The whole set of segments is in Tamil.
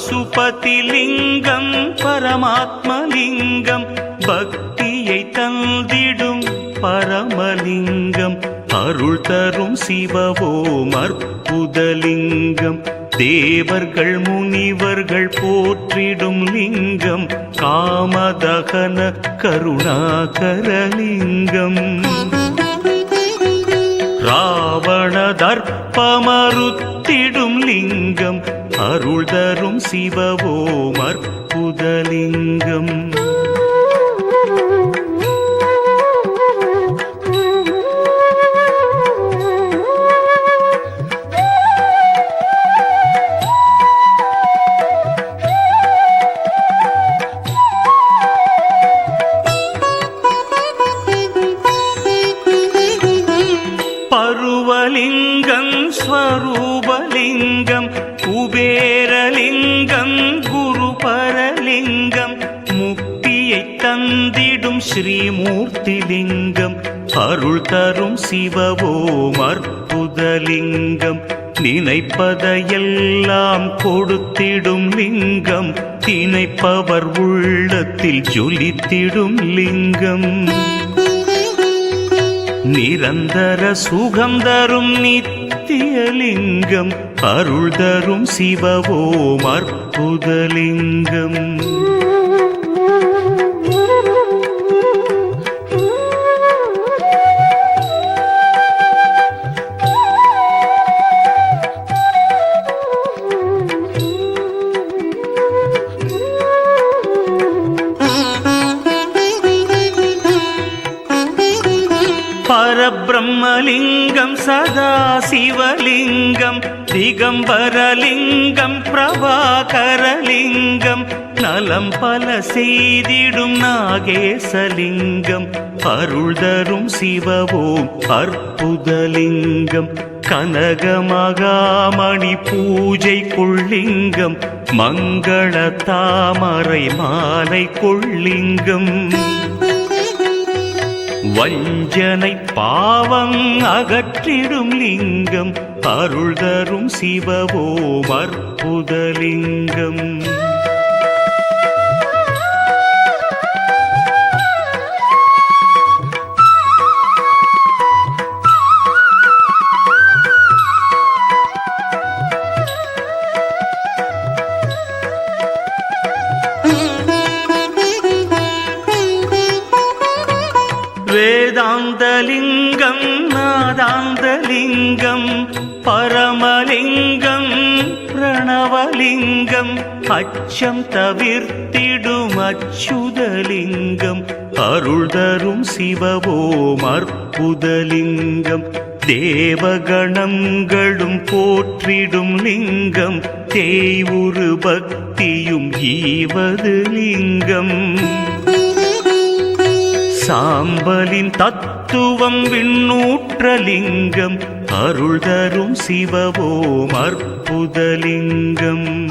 பசுபதிலிங்கம் பரமாத்மலிங்கம் பக்தியை தந்திடும் பரமலிங்கம். அருள் தரும் சிவவோம் அற்புதலிங்கம். தேவர்கள் முனிவர்கள் போற்றிடும் லிங்கம் காமதகன கருணாகரலிங்கம். ராவண தர்ப்பமறுத்திடும் லிங்கம் அருள் தரும் சிவவோம் அற்புதலிங்கம் பருவலிங்கம் ஸ்வரூபலிங்கம் குபேரலிங்கம் குரு பரலிங்கம் முக்தியை தந்திடும் ஸ்ரீமூர்த்தி லிங்கம் அருள் தரும் சிவவோம் அற்புதலிங்கம் நினைப்பதையெல்லாம் கொடுத்திடும் லிங்கம் திணைப்பவர் உள்ளத்தில் ஜொலித்திடும் லிங்கம். நிரந்தர சுகம் தரும் நித்தியலிங்கம் அருள் தரும் சிவவோம் அற்புதலிங்கம். பரபிரம்மலிங்கம் சதா சிவலிங்கம். திகம்பரலிங்கம் பிரபாகரலிங்கம் நலம் பல செய்திடும் நாகேசலிங்கம் அருள் தரும் சிவவோம் அற்புதலிங்கம் கனகமகாமணி பூஜை கொள்ளிங்கம் மங்கள தாமரை மாலை கொள்ளிங்கம் வஞ்சனை பாவம் அகற்றிடும் லிங்கம் அருள் தரும் சிவவோம் அற்புதலிங்கம். நாதாந்தலிங்கம் பரமலிங்கம் பிரணவலிங்கம் அச்சம் தவிர்த்திடும் அச்சுதலிங்கம் அருள் தரும் சிவவோம் அற்புதலிங்கம் தேவகணங்களும் போற்றிடும் லிங்கம் தேய்வுரு பக்தியும் ஈவது லிங்கம். சாம்பலின் தத்துவம் விண்ணூற்றலிங்கம் அருள் தரும் சிவவோம் அற்புதலிங்கம்.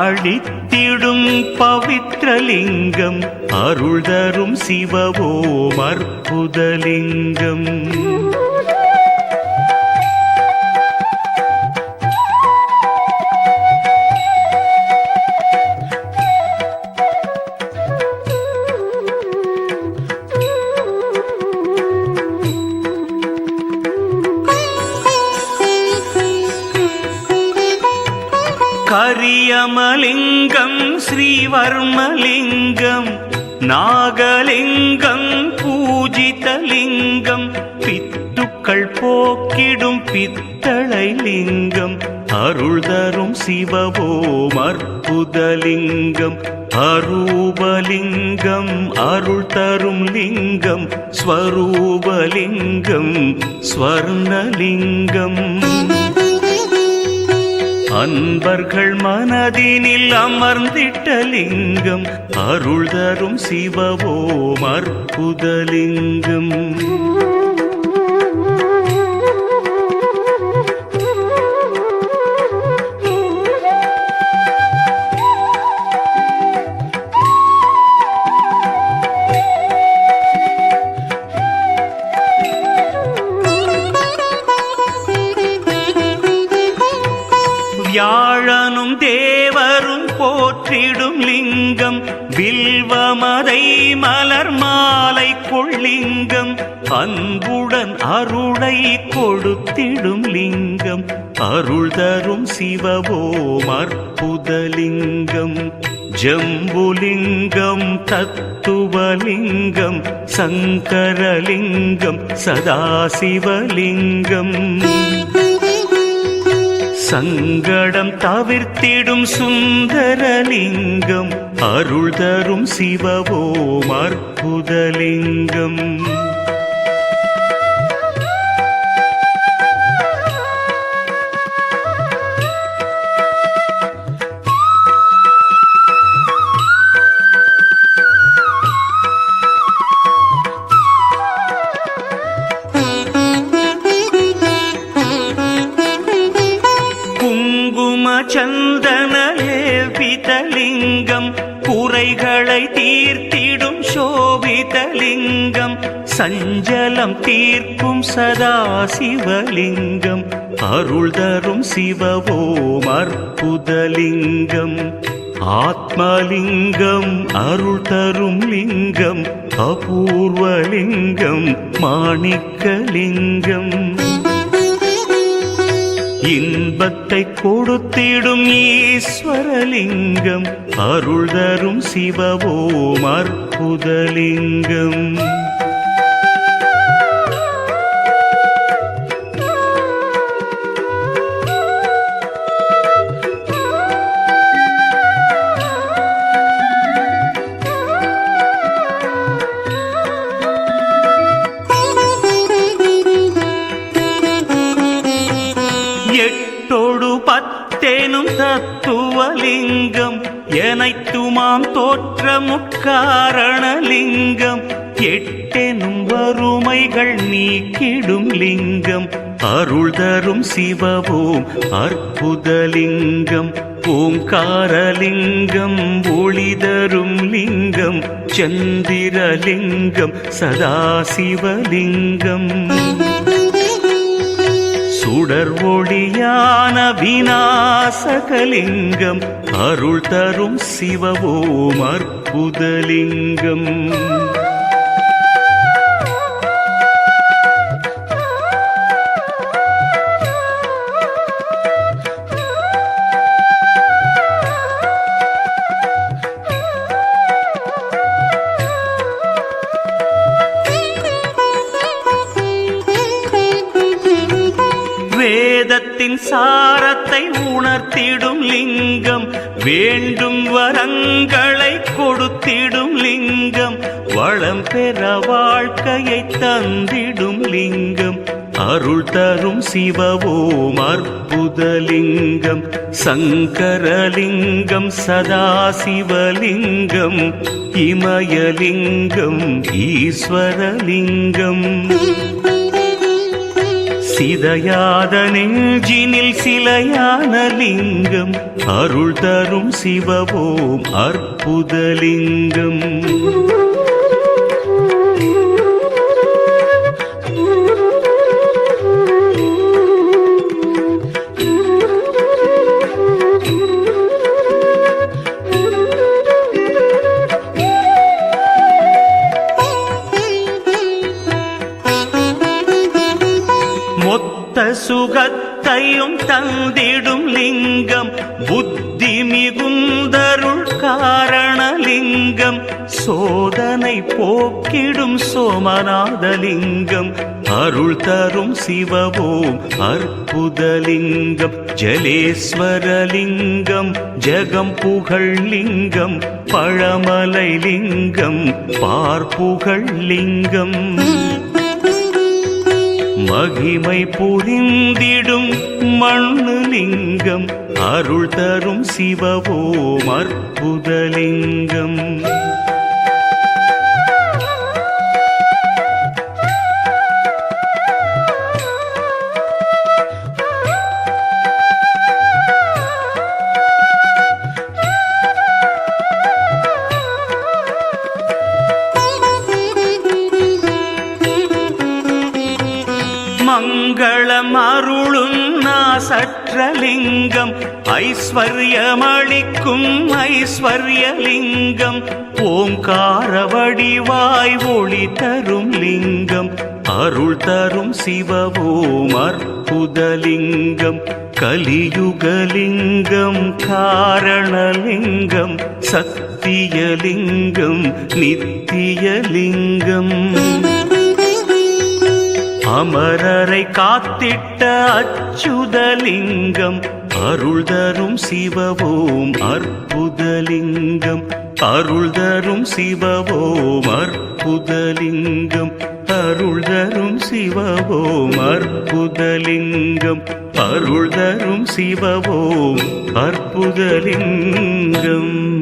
அழித்திடும் பவித்ரலிங்கம் அருள் தரும் சிவவோம் அற்புதலிங்கம். கரியமலிங்கம் ஸ்ரீவர்மலிங்கம் நாகலிங்கம் பூஜிதலிங்கம் பித்துக்கள் போக்கிடும் பித்தளை லிங்கம் அருள் தரும் சிவவோம் அற்புதலிங்கம் அரூபலிங்கம் அருள் தரும் லிங்கம் ஸ்வரூபலிங்கம் ஸ்வர்ணலிங்கம். அன்பர்கள் மனதினில் அமர்ந்திட்ட லிங்கம் அருள் தரும் சிவவோம் அற்புதலிங்கம். வில்வமதை மலர் மாலை கொள்ளிங்கம் அன்புடன் அருளை கொடுத்திடும் லிங்கம் அருள் தரும் சிவவோம் அற்புதலிங்கம் ஜம்புலிங்கம் தத்துவலிங்கம் சங்கரலிங்கம் சதாசிவலிங்கம். சங்கடம் தவிர்த்திடும் சுந்தரலிங்கம் அருள் தரும் சிவவோம் அற்புதலிங்கம். சந்தன லேபிதலிங்கம் குறைகளை தீர்த்திடும் சோபிதலிங்கம். சஞ்சலம் தீர்க்கும் சதா சிவலிங்கம் அருள் தரும் சிவவோம் அற்புதலிங்கம். ஆத்மலிங்கம் அருள் தரும் லிங்கம். அபூர்வலிங்கம் மாணிக்கலிங்கம். இன்பத்தை கொடுத்திடும் ஈஸ்வரலிங்கம் அருள் தரும் சிவவோம் அற்புதலிங்கம். நீக்கிடும் லிங்கம். அருள் தரும் சிவவோம் அற்புதலிங்கம் ஓங்காரலிங்கம் ஒளி தரும் லிங்கம். சந்திரலிங்கம் சதாசிவலிங்கம் சுடர் ஒளியான விநாசகலிங்கம் அருள் தரும் சிவவோம் அற்புதலிங்கம் சாரத்தை உணர்த்திடும் லிங்கம் வேண்டும் வரங்களை கொடுத்திடும் லிங்கம் வளம் பெற வாழ்க்கையை தந்திடும் லிங்கம் அருள் தரும் சிவவோம் அற்புதலிங்கம் சங்கரலிங்கம் சதாசிவலிங்கம் இமயலிங்கம் ஈஸ்வரலிங்கம். சிதையாத நெஞ்சினில் சிலையான லிங்கம் அருள் தரும் சிவவோம் அற்புதலிங்கம். சுகத்தையும் தந்திடும் லிங்கம் புத்தி மிகுந்தருள் காரணலிங்கம் சோதனை போக்கிடும் சோமநாதலிங்கம் அருள் தரும் சிவவோம் அற்புதலிங்கம் ஜலேஸ்வரலிங்கம் ஜெகம் புகழ் லிங்கம் பழமலை லிங்கம் பார்ப்புகழ் லிங்கம் மகிமை புரிந்திடும் மண்ணு லிங்கம் அருள் தரும் சிவவோம் அற்புதலிங்கம். ஐஸ்வர்யமளிக்கும் ஐஸ்வர்யலிங்கம் ஓங்கார வடிவாய் ஒளி தரும் லிங்கம் அருள் தரும் சிவவோம் அற்புதலிங்கம் கலியுகலிங்கம் காரணலிங்கம் சத்தியலிங்கம் நித்தியலிங்கம். அமரரை காத்திட்ட அச்சுதலிங்கம் அருள் தரும் சிவவோம் அற்புதலிங்கம். அருள் தரும் சிவவோம் அற்புதலிங்கம். அருள் தரும் சிவவோம் அற்புதலிங்கம். அருள் தரும் சிவவோம் அற்புதலிங்கம்.